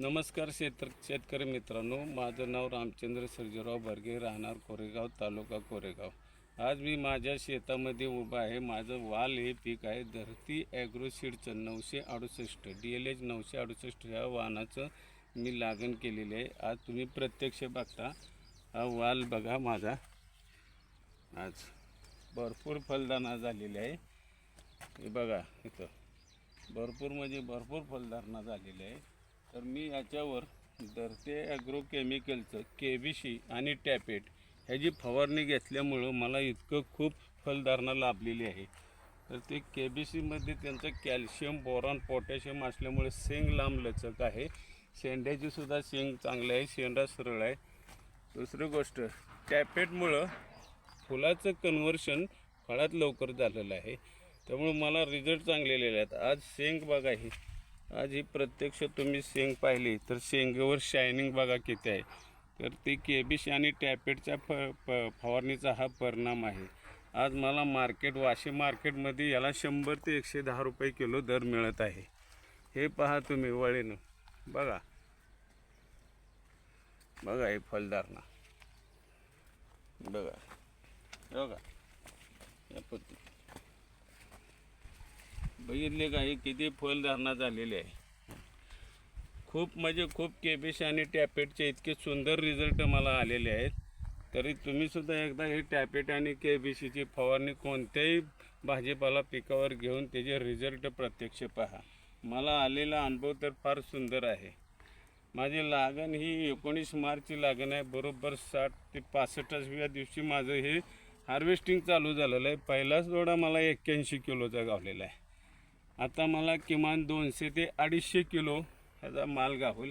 नमस्कार शेत शेतकरी मित्रांनो माझं नाव रामचंद्र सर्जेराव बर्गे राहणार कोरेगाव तालुका कोरेगाव. आज मी माझ्या शेतामध्ये उभा आहे. माझं वाल हे पीक आहे. धरती ॲग्रोसीडचं नऊशे अडुसष्ट डी एल एच नऊशे अडुसष्ट ह्या वाहनाचं मी लागण केलेली आहे. आज तुम्ही प्रत्यक्ष बघता. हा वाल बघा माझा. आज भरपूर फलदाना झालेली आहे. हे बघा इथं. भरपूर म्हणजे भरपूर फलधारणा झालेली आहे. तर मी याच्यावर धरते ॲग्रो केमिकलचं के बी सी आणि टॅपेट ह्याची फवारणी घेतल्यामुळं मला इतकं खूप फलधारणा लाभलेली आहे. तर ते के बी सीमध्ये त्यांचं कॅल्शियम बोरॉन पोटॅशियम असल्यामुळे शेंग लांब लचक आहे. शेंड्याची सुद्धा शेंग चांगली आहे शेंडा सरळ आहे. दुसरी गोष्ट टॅपेटमुळं फुलाचं कन्व्हर्शन फळात लवकर झालेलं आहे. त्यामुळे मला रिझल्ट चांगलेले आहेत. आज शेंग बघा ही आज ही प्रत्यक्ष तुम्ही शेंग पाहिली तर शेंगेवर शायनिंग बघा किती आहे. तर ती केबिश आणि टॅपेटच्या फ प फवारणीचा हा परिणाम आहे. आज मला मार्केट वाशी मार्केटमध्ये याला शंभर ते एकशे दहा रुपये किलो दर मिळत आहे. हे पहा तुम्ही वळीनं. बघा. बघा हे फलधारणा बघा. बघा. या पद्धती बघितले का हे किती फलधारणा झालेली आहे. खूप म्हणजे खूप केबीस आणि टॅपेटचे इतके सुंदर रिझल्ट मला आलेले आहेत. तरी तुम्हीसुद्धा एकदा हे टॅपेट आणि केबीसीची फवारणी कोणत्याही भाजीपाला पिकावर घेऊन त्याचे रिझल्ट प्रत्यक्ष पहा. मला आलेला अनुभव तर फार सुंदर आहे. माझी लागण ही एकोणीस मार्चची लागण आहे. बरोबर साठ ते पासष्टव्या दिवशी माझं हे हार्वेस्टिंग चालू झालेलं आहे. पहिलाच दोडा मला एक्क्याऐंशी किलोचा गावलेला आहे. आता मला किमान दोनशे ते अडीचशे किलो ह्याचा माल गाहूल.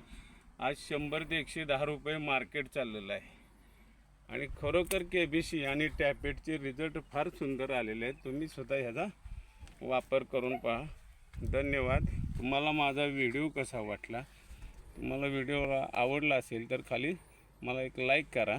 आज शंभर ते एकशे दहा रुपये मार्केट चाललेलं आहे. आणि खरोखर के बी सी आणि टॅपेटचे रिझल्ट फार सुंदर आलेले आहेत. तुम्ही स्वतः ह्याचा वापर करून पहा. धन्यवाद. तुम्हाला माझा व्हिडिओ कसा वाटला? तुम्हाला व्हिडिओ आवडला असेल तर खाली मला एक लाईक करा.